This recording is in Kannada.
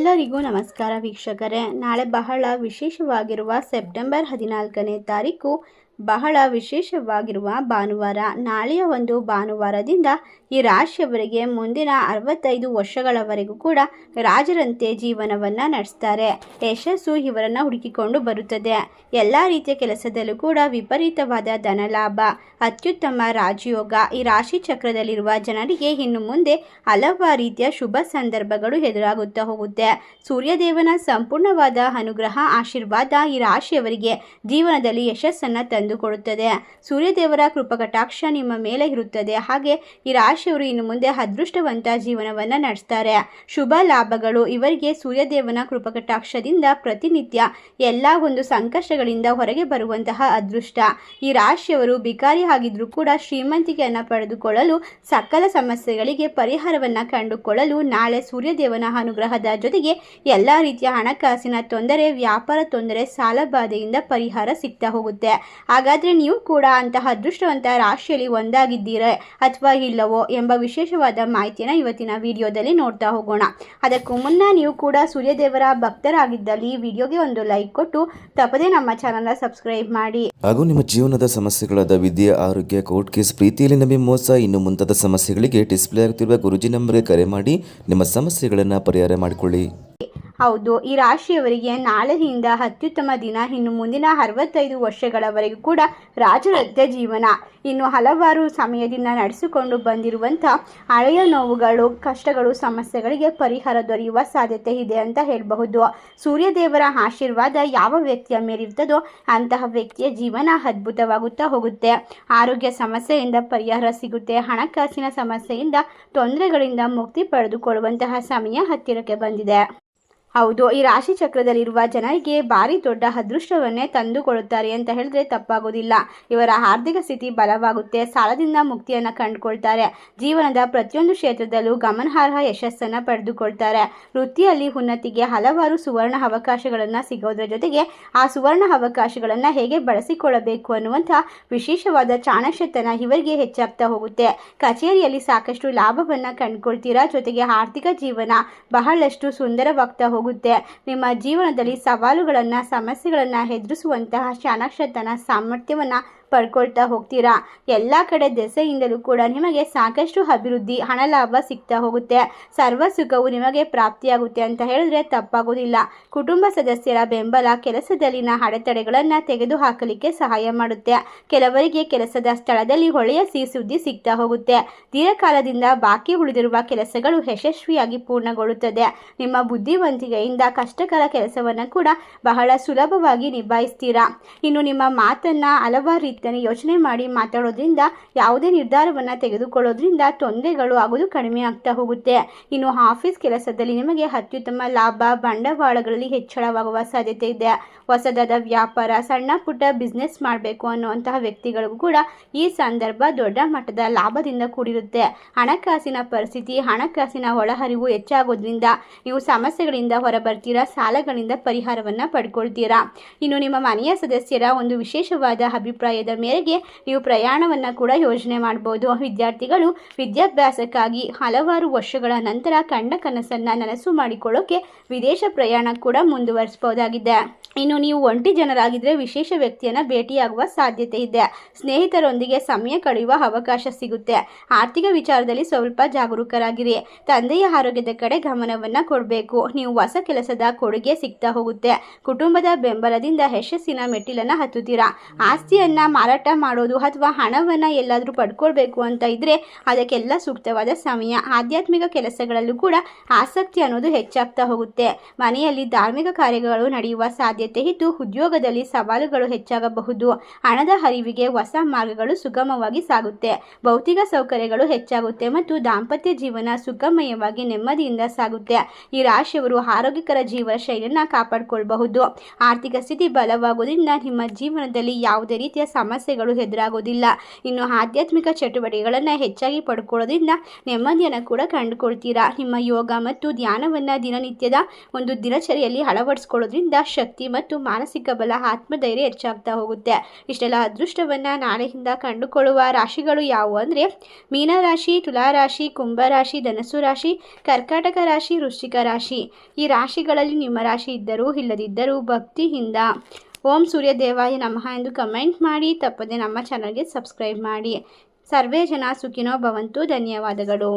ಎಲ್ಲರಿಗೂ ನಮಸ್ಕಾರ ವೀಕ್ಷಕರೇ. ನಾಳೆ ಬಹಳ ವಿಶೇಷವಾಗಿರುವ ಸೆಪ್ಟೆಂಬರ್ ಹದಿನಾಲ್ಕನೇ ತಾರೀಕು ಬಹಳ ವಿಶೇಷವಾಗಿರುವ ಭಾನುವಾರ, ನಾಳೆಯ ಒಂದು ಭಾನುವಾರದಿಂದ ಈ ರಾಶಿಯವರಿಗೆ ಮುಂದಿನ ಅರವತ್ತೈದು ವರ್ಷಗಳವರೆಗೂ ಕೂಡ ರಾಜರಂತೆ ಜೀವನವನ್ನು ನಡೆಸ್ತಾರೆ. ಯಶಸ್ಸು ಇವರನ್ನು ಹುಡುಕಿಕೊಂಡು ಬರುತ್ತದೆ. ಎಲ್ಲ ರೀತಿಯ ಕೆಲಸದಲ್ಲೂ ಕೂಡ ವಿಪರೀತವಾದ ಧನಲಾಭ ಅತ್ಯುತ್ತಮ ರಾಜಯೋಗ ಈ ರಾಶಿ ಚಕ್ರದಲ್ಲಿರುವ ಜನರಿಗೆ ಇನ್ನು ಮುಂದೆ ಹಲವಾರು ರೀತಿಯ ಶುಭ ಸಂದರ್ಭಗಳು ಎದುರಾಗುತ್ತಾ ಹೋಗುತ್ತೆ. ಸೂರ್ಯದೇವನ ಸಂಪೂರ್ಣವಾದ ಅನುಗ್ರಹ, ಆಶೀರ್ವಾದ ಈ ರಾಶಿಯವರಿಗೆ ಜೀವನದಲ್ಲಿ ಯಶಸ್ಸನ್ನು ತಂದುಕೊಡುತ್ತದೆ. ಸೂರ್ಯದೇವರ ಕೃಪಕಟಾಕ್ಷ ನಿಮ್ಮ ಮೇಲೆ ಇರುತ್ತದೆ. ಹಾಗೆ ಈ ರಾಶಿಯವರು ಇನ್ನು ಮುಂದೆ ಅದೃಷ್ಟವಂತ ಜೀವನವನ್ನು ನಡೆಸ್ತಾರೆ. ಶುಭ ಲಾಭಗಳು, ಇವರಿಗೆ ಸೂರ್ಯದೇವನ ಕೃಪಕಟಾಕ್ಷದಿಂದ ಪ್ರತಿನಿತ್ಯ ಎಲ್ಲ ಒಂದು ಸಂಕಷ್ಟಗಳಿಂದ ಹೊರಗೆ ಬರುವಂತಹ ಅದೃಷ್ಟ. ಈ ರಾಶಿಯವರು ಬಿಕಾರಿ ಆಗಿದ್ರೂ ಕೂಡ ಶ್ರೀಮಂತಿಕೆಯನ್ನು ಪಡೆದುಕೊಳ್ಳಲು, ಸಕಲ ಸಮಸ್ಯೆಗಳಿಗೆ ಪರಿಹಾರವನ್ನು ಕಂಡುಕೊಳ್ಳಲು ನಾಳೆ ಸೂರ್ಯದೇವನ ಅನುಗ್ರಹದ ಜೊತೆಗೆ ಎಲ್ಲ ರೀತಿಯ ಹಣಕಾಸಿನ ತೊಂದರೆ, ವ್ಯಾಪಾರ ತೊಂದರೆ, ಸಾಲಬಾಧೆಯಿಂದ ಪರಿಹಾರ ಸಿಗ್ತಾ ಹೋಗುತ್ತೆ. ಹಾಗಾದರೆ ನೀವು ಕೂಡ ಅಂತಹ ಅದೃಷ್ಟವಂತ ರಾಶಿಯಲ್ಲಿ ಒಂದಾಗಿದ್ದೀರಾ ಅಥವಾ ಇಲ್ಲವೋ ಎಂಬ ವಿಶೇಷವಾದ ಮಾಹಿತಿಯನ್ನು ಇವತ್ತಿನ ವಿಡಿಯೋದಲ್ಲಿ ನೋಡ್ತಾ ಹೋಗೋಣ. ಅದಕ್ಕೂ ಮುನ್ನ ನೀವು ಕೂಡ ಸೂರ್ಯದೇವರ ಭಕ್ತರಾಗಿದ್ದಲ್ಲಿ ವಿಡಿಯೋಗೆ ಒಂದು ಲೈಕ್ ಕೊಟ್ಟು ತಪ್ಪದೆ ನಮ್ಮ ಚಾನಲ್ನ ಸಬ್ಸ್ಕ್ರೈಬ್ ಮಾಡಿ. ಹಾಗೂ ನಿಮ್ಮ ಜೀವನದ ಸಮಸ್ಯೆಗಳಾದ ವಿದ್ಯೆ, ಆರೋಗ್ಯ ಕೋರ್ಟ್ ಕೇಸ್ ಪ್ರೀತಿಯಲ್ಲಿ ನಮಗೆ ಮೋಸ, ಇನ್ನು ಮುಂತಾದ ಸಮಸ್ಯೆಗಳಿಗೆ ಡಿಸ್ಪ್ಲೇ ಆಗುತ್ತಿರುವ ಗುರುಜಿ ನಂಬರ್ಗೆ ಕರೆ ಮಾಡಿ ನಿಮ್ಮ ಸಮಸ್ಯೆಗಳನ್ನು ಪರಿಹಾರ ಮಾಡಿಕೊಳ್ಳಿ. ಹೌದು, ಈ ರಾಶಿಯವರಿಗೆ ನಾಳೆಯಿಂದ ಅತ್ಯುತ್ತಮ ದಿನ, ಇನ್ನು ಮುಂದಿನ ಅರವತ್ತೈದು ವರ್ಷಗಳವರೆಗೂ ಕೂಡ ರಾಜರದ್ದೆ ಜೀವನ. ಇನ್ನು ಹಲವಾರು ಸಮಯದಿಂದ ನಡೆಸಿಕೊಂಡು ಬಂದಿರುವಂಥ ಹಳೆಯ ನೋವುಗಳು, ಕಷ್ಟಗಳು, ಸಮಸ್ಯೆಗಳಿಗೆ ಪರಿಹಾರ ದೊರೆಯುವ ಸಾಧ್ಯತೆ ಇದೆ ಅಂತ ಹೇಳಬಹುದು. ಸೂರ್ಯದೇವರ ಆಶೀರ್ವಾದ ಯಾವ ವ್ಯಕ್ತಿಯ ಮೇಲಿರ್ತದೋ ಅಂತಹ ವ್ಯಕ್ತಿಯ ಜೀವನ ಅದ್ಭುತವಾಗುತ್ತಾ ಹೋಗುತ್ತೆ. ಆರೋಗ್ಯ ಸಮಸ್ಯೆಯಿಂದ ಪರಿಹಾರ ಸಿಗುತ್ತೆ. ಹಣಕಾಸಿನ ಸಮಸ್ಯೆಯಿಂದ ತೊಂದರೆಗಳಿಂದ ಮುಕ್ತಿ ಪಡೆದುಕೊಳ್ಳುವಂತಹ ಸಮಯ ಹತ್ತಿರಕ್ಕೆ ಬಂದಿದೆ. ಹೌದು, ಈ ರಾಶಿ ಚಕ್ರದಲ್ಲಿರುವ ಜನರಿಗೆ ಭಾರಿ ದೊಡ್ಡ ಅದೃಷ್ಟವನ್ನೇ ತಂದುಕೊಡುತ್ತಾರೆ ಅಂತ ಹೇಳಿದ್ರೆ ತಪ್ಪಾಗೋದಿಲ್ಲ. ಇವರ ಆರ್ಥಿಕ ಸ್ಥಿತಿ ಬಲವಾಗುತ್ತೆ, ಸಾಲದಿಂದ ಮುಕ್ತಿಯನ್ನ ಕಂಡುಕೊಳ್ತಾರೆ, ಜೀವನದ ಪ್ರತಿಯೊಂದು ಕ್ಷೇತ್ರದಲ್ಲೂ ಗಮನಾರ್ಹ ಯಶಸ್ಸನ್ನು ಪಡೆದುಕೊಳ್ತಾರೆ. ವೃತ್ತಿಯಲ್ಲಿ ಉನ್ನತಿಗೆ ಹಲವಾರು ಸುವರ್ಣ ಅವಕಾಶಗಳನ್ನ ಸಿಗೋದ್ರ ಜೊತೆಗೆ ಆ ಸುವರ್ಣ ಅವಕಾಶಗಳನ್ನ ಹೇಗೆ ಬಳಸಿಕೊಳ್ಳಬೇಕು ಅನ್ನುವಂತಹ ವಿಶೇಷವಾದ ಚಾಣಕ್ಷತನ ಇವರಿಗೆ ಹೆಚ್ಚಾಗ್ತಾ ಹೋಗುತ್ತೆ. ಕಚೇರಿಯಲ್ಲಿ ಸಾಕಷ್ಟು ಲಾಭವನ್ನ ಕಂಡುಕೊಳ್ತೀರಾ ಜೊತೆಗೆ ಆರ್ಥಿಕ ಜೀವನ ಬಹಳಷ್ಟು ಸುಂದರವಾಗ್ತಾ ನಿಮ್ಮ ಜೀವನದಲ್ಲಿ ಸವಾಲುಗಳನ್ನು ಸಮಸ್ಯೆಗಳನ್ನು ಎದುರಿಸುವಂತಹ ಚಾಣಾಕ್ಷತನ ಸಾಮರ್ಥ್ಯವನ್ನು ಪಡ್ಕೊಳ್ತಾ ಹೋಗ್ತೀರಾ? ಎಲ್ಲ ಕಡೆ ದೆಸೆಯಿಂದಲೂ ಕೂಡ ನಿಮಗೆ ಸಾಕಷ್ಟು ಅಭಿವೃದ್ಧಿ, ಹಣ ಲಾಭ ಸಿಗ್ತಾ ಹೋಗುತ್ತೆ. ಸರ್ವ ಸುಖವು ನಿಮಗೆ ಪ್ರಾಪ್ತಿಯಾಗುತ್ತೆ ಅಂತ ಹೇಳಿದ್ರೆ ತಪ್ಪಾಗೋದಿಲ್ಲ. ಕುಟುಂಬ ಸದಸ್ಯರ ಬೆಂಬಲ ಕೆಲಸದಲ್ಲಿನ ಅಡೆತಡೆಗಳನ್ನು ತೆಗೆದುಹಾಕಲಿಕ್ಕೆ ಸಹಾಯ ಮಾಡುತ್ತೆ. ಕೆಲವರಿಗೆ ಕೆಲಸದ ಸ್ಥಳದಲ್ಲಿ ಒಳ್ಳೆಯ ಸಿಹಿ ಸುದ್ದಿ ಸಿಗ್ತಾ ಹೋಗುತ್ತೆ. ದೀರ್ಘಕಾಲದಿಂದ ಬಾಕಿ ಉಳಿದಿರುವ ಕೆಲಸಗಳು ಯಶಸ್ವಿಯಾಗಿ ಪೂರ್ಣಗೊಳ್ಳುತ್ತದೆ. ನಿಮ್ಮ ಬುದ್ಧಿವಂತಿಕೆಯಿಂದ ಕಷ್ಟಕರ ಕೆಲಸವನ್ನು ಕೂಡ ಬಹಳ ಸುಲಭವಾಗಿ ನಿಭಾಯಿಸ್ತೀರಾ? ಇನ್ನು ನಿಮ್ಮ ಮಾತನ್ನು ಹಲವಾರು ರೀತಿಯಲ್ಲಿ ಯೋಚನೆ ಮಾಡಿ ಮಾತಾಡೋದ್ರಿಂದ ಯಾವುದೇ ನಿರ್ಧಾರವನ್ನು ತೆಗೆದುಕೊಳ್ಳೋದ್ರಿಂದ ತೊಂದರೆಗಳು ಆಗೋದು ಕಡಿಮೆ ಆಗ್ತಾ ಹೋಗುತ್ತೆ. ಇನ್ನು ಆಫೀಸ್ ಕೆಲಸದಲ್ಲಿ ನಿಮಗೆ ಅತ್ಯುತ್ತಮ ಲಾಭ, ಬಂಡವಾಳಗಳಲ್ಲಿ ಹೆಚ್ಚಳವಾಗುವ ಸಾಧ್ಯತೆ ಇದೆ. ಹೊಸದಾದ ವ್ಯಾಪಾರ, ಸಣ್ಣ ಪುಟ್ಟ ಬಿಸ್ನೆಸ್ ಮಾಡಬೇಕು ಅನ್ನುವಂತಹ ವ್ಯಕ್ತಿಗಳಿಗೂ ಕೂಡ ಈ ಸಂದರ್ಭ ದೊಡ್ಡ ಮಟ್ಟದ ಲಾಭದಿಂದ ಕೂಡಿರುತ್ತೆ. ಹಣಕಾಸಿನ ಪರಿಸ್ಥಿತಿ, ಹಣಕಾಸಿನ ಒಳಹರಿವು ಹೆಚ್ಚಾಗೋದ್ರಿಂದ ನೀವು ಸಮಸ್ಯೆಗಳಿಂದ ಹೊರಬರ್ತೀರಾ, ಸಾಲಗಳಿಂದ ಪರಿಹಾರವನ್ನು ಪಡ್ಕೊಳ್ತೀರಾ? ಇನ್ನು ನಿಮ್ಮ ಮನೆಯ ಸದಸ್ಯರ ಒಂದು ವಿಶೇಷವಾದ ಅಭಿಪ್ರಾಯದ ಮೇರೆಗೆ ನೀವು ಪ್ರಯಾಣವನ್ನು ಕೂಡ ಯೋಜನೆ ಮಾಡ್ಬೋದು. ವಿದ್ಯಾರ್ಥಿಗಳು ವಿದ್ಯಾಭ್ಯಾಸಕ್ಕಾಗಿ ಹಲವಾರು ವರ್ಷಗಳ ನಂತರ ಕಂಡ ಕನಸನ್ನು ನನಸು ಮಾಡಿಕೊಳ್ಳೋಕೆ ವಿದೇಶ ಪ್ರಯಾಣ ಕೂಡ ಮುಂದುವರಿಸಬಹುದಾಗಿದೆ. ಇನ್ನು ನೀವು ಒಂಟಿ ಜನರಾಗಿದ್ದರೆ ವಿಶೇಷ ವ್ಯಕ್ತಿಯನ್ನು ಭೇಟಿಯಾಗುವ ಸಾಧ್ಯತೆ ಇದೆ. ಸ್ನೇಹಿತರೊಂದಿಗೆ ಸಮಯ ಕಳೆಯುವ ಅವಕಾಶ ಸಿಗುತ್ತೆ. ಆರ್ಥಿಕ ವಿಚಾರದಲ್ಲಿ ಸ್ವಲ್ಪ ಜಾಗರೂಕರಾಗಿರಿ. ತಂದೆಯ ಆರೋಗ್ಯದ ಕಡೆ ಗಮನವನ್ನು ಕೊಡಬೇಕು. ನೀವು ಹೊಸ ಕೆಲಸದ ಕೊಡುಗೆ ಸಿಗ್ತಾ ಹೋಗುತ್ತೆ. ಕುಟುಂಬದ ಬೆಂಬಲದಿಂದ ಯಶಸ್ಸಿನ ಮೆಟ್ಟಿಲನ್ನು ಹತ್ತುತ್ತೀರಾ? ಆಸ್ತಿಯನ್ನು ಮಾರಾಟ ಮಾಡೋದು ಅಥವಾ ಹಣವನ್ನು ಎಲ್ಲಾದರೂ ಪಡ್ಕೊಳ್ಬೇಕು ಅಂತ ಇದ್ದರೆ ಅದಕ್ಕೆಲ್ಲ ಸೂಕ್ತವಾದ ಸಮಯ. ಆಧ್ಯಾತ್ಮಿಕ ಕೆಲಸಗಳಲ್ಲೂ ಕೂಡ ಆಸಕ್ತಿ ಅನ್ನೋದು ಹೆಚ್ಚಾಗ್ತಾ ಹೋಗುತ್ತೆ. ಮನೆಯಲ್ಲಿ ಧಾರ್ಮಿಕ ಕಾರ್ಯಗಳು ನಡೆಯುವ ಸಾಧ್ಯತೆ ಇದ್ದು ಉದ್ಯೋಗದಲ್ಲಿ ಸವಾಲುಗಳು ಹೆಚ್ಚಾಗಬಹುದು. ಹಣದ ಹರಿವಿಗೆ ಹೊಸ ಮಾರ್ಗಗಳು ಸುಗಮವಾಗಿ ಸಾಗುತ್ತೆ. ಭೌತಿಕ ಸೌಕರ್ಯಗಳು ಹೆಚ್ಚಾಗುತ್ತೆ ಮತ್ತು ದಾಂಪತ್ಯ ಜೀವನ ಸುಗಮಯವಾಗಿ ನೆಮ್ಮದಿಯಿಂದ ಸಾಗುತ್ತೆ. ಈ ರಾಶಿಯವರು ಆರೋಗ್ಯಕರ ಜೀವನ ಶೈಲಿಯನ್ನು ಕಾಪಾಡಿಕೊಳ್ಳಬಹುದು ಆರ್ಥಿಕ ಸ್ಥಿತಿ ಬಲವಾಗುವುದರಿಂದ ನಿಮ್ಮ ಜೀವನದಲ್ಲಿ ಯಾವುದೇ ರೀತಿಯ ಸಮಸ್ಯೆಗಳು ಎದುರಾಗೋದಿಲ್ಲ ಇನ್ನು ಆಧ್ಯಾತ್ಮಿಕ ಚಟುವಟಿಕೆಗಳನ್ನು ಹೆಚ್ಚಾಗಿ ಪಡ್ಕೊಳ್ಳೋದ್ರಿಂದ ನೆಮ್ಮದಿಯನ್ನು ಕೂಡ ಕಂಡುಕೊಳ್ತೀರಾ? ನಿಮ್ಮ ಯೋಗ ಮತ್ತು ಧ್ಯಾನವನ್ನು ದಿನನಿತ್ಯದ ಒಂದು ದಿನಚರಿಯಲ್ಲಿ ಅಳವಡಿಸ್ಕೊಳ್ಳೋದ್ರಿಂದ ಶಕ್ತಿ ಮತ್ತು ಮಾನಸಿಕ ಬಲ, ಆತ್ಮಧೈರ್ಯ ಹೆಚ್ಚಾಗ್ತಾ ಹೋಗುತ್ತೆ. ಇಷ್ಟೆಲ್ಲ ಅದೃಷ್ಟವನ್ನು ನಾಳೆಯಿಂದ ಕಂಡುಕೊಳ್ಳುವ ರಾಶಿಗಳು ಯಾವುವು ಅಂದರೆ ಮೀನರಾಶಿ ತುಲಾರಾಶಿ ಕುಂಭರಾಶಿ ಧನಸು ರಾಶಿ ಕರ್ಕಾಟಕ ರಾಶಿ, ವೃಶ್ಚಿಕ ರಾಶಿ. ಈ ರಾಶಿಗಳಲ್ಲಿ ನಿಮ್ಮ ರಾಶಿ ಇದ್ದರೂ ಇಲ್ಲದಿದ್ದರೂ ಭಕ್ತಿಯಿಂದ. ಓಂ ಸೂರ್ಯ ದೇವಾಯ ನಮಃ ಎಂದು ಕಮೆಂಟ್ ಮಾಡಿ, ತಪ್ಪದೆ ನಮ್ಮ ಚಾನಲ್ಗೆ ಸಬ್ಸ್ಕ್ರೈಬ್ ಮಾಡಿ. ಸರ್ವೇ ಜನ ಸುಖಿನೋ ಭವಂತು, ಧನ್ಯವಾದಗಳು.